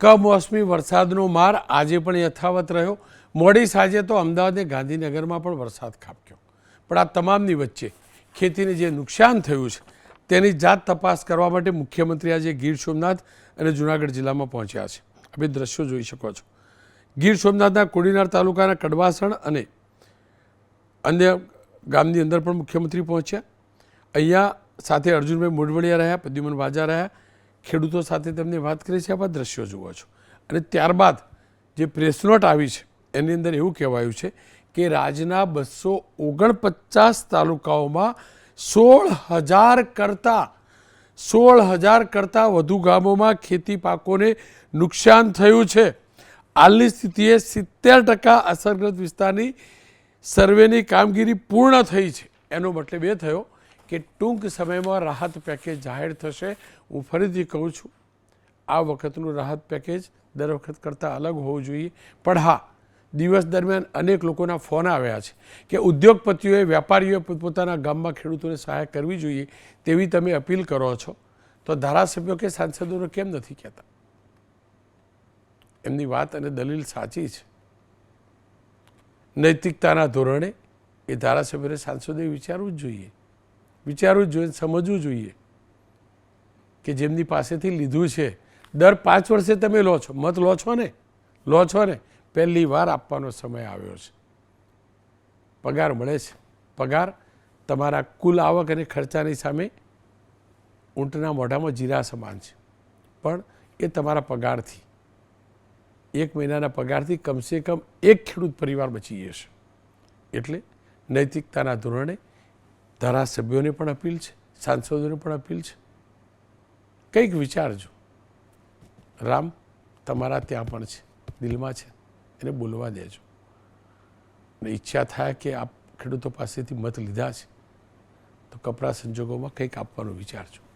કમોસમી વરસાદનો માર આજે પણ યથાવત રહ્યો. મોડી સાંજે તો અમદાવાદ અને ગાંધીનગરમાં પણ વરસાદ ખાબક્યો. પણ આ તમામની વચ્ચે ખેતીને જે નુકસાન થયું છે, તેની જાત તપાસ કરવા માટે મુખ્યમંત્રી આજે ગીર સોમનાથ અને જૂનાગઢ જિલ્લામાં પહોંચ્યા છે. આપણે દ્રશ્યો જોઈ શકો છો. ગીર સોમનાથના કોડીનાર તાલુકાના કડવાસણ અને અન્ય ગામની અંદર પણ મુખ્યમંત્રી પહોંચ્યા. અહીંયા સાથે અર્જુનભાઈ મોઢવડિયા રહ્યા, પ્રદ્યુમન વાજા રહ્યા ખેડૂતો સાથે તેમની વાત કરી છે આવા દ્રશ્યો જુઓ છો. અને ત્યારબાદ જે પ્રેસ નોટ આવી છે, એની અંદર એવું કહેવાયું છે કે રાજ્યના બસો ઓગણપચાસ તાલુકાઓમાં સોળ હજાર કરતાં, સોળ હજાર કરતાં વધુ ગામોમાં ખેતી પાકોને નુકસાન થયું છે. હાલની સ્થિતિએ સિત્તેર ટકા અસરગ્રસ્ત વિસ્તારની સર્વેની કામગીરી પૂર્ણ થઈ છે. એનો મતલબ એ થયો કે ટૂંક સમયમાં રાહત પેકેજ જાહેર થશે. હું ફરીથી કહું છું, આ વખતનું રાહત પેકેજ દર વખત કરતાં અલગ હોવું જોઈએ. પણ હા, દિવસ દરમિયાન અનેક લોકોના ફોન આવ્યા છે કે ઉદ્યોગપતિઓએ, વેપારીઓએ પોતપોતાના ગામમાં ખેડૂતોને સહાય કરવી જોઈએ તેવી તમે અપીલ કરો છો. તો ધારાસભ્યો કે સાંસદોને કેમ નથી કહેતા? એમની વાત અને દલીલ સાચી છે. નૈતિકતાના ધોરણે એ ધારાસભ્યોને સાંસદોએ વિચારવું જ જોઈએ. વિચારવું જોઈએ, સમજવું જોઈએ કે જેમની પાસેથી લીધું છે. દર પાંચ વર્ષે તમે લો છો, મત લો છો ને? લો છો ને? પહેલી વાર આપવાનો સમય આવ્યો છે. પગાર મળે છે. પગાર તમારા કુલ આવક અને ખર્ચાની સામે ઊંટના મોઢામાં જીરા સમાન છે. પણ એ તમારા પગારથી, એક મહિનાના પગારથી કમસે કમ એક ખેડૂત પરિવાર બચી જશે. એટલે નૈતિકતાના ધોરણે ધારાસભ્યોને પણ અપીલ છે, સાંસદોને પણ અપીલ છે. કંઈક વિચારજો. રામ, તમારા ત્યાં પણ છે, દિલમાં છે, એને બોલવા દેજો. અને ઈચ્છા થાય કે આપ ખેડૂતો પાસેથી મત લીધા છે, તો કપરા સંજોગોમાં કંઈક આપવાનું વિચારજો.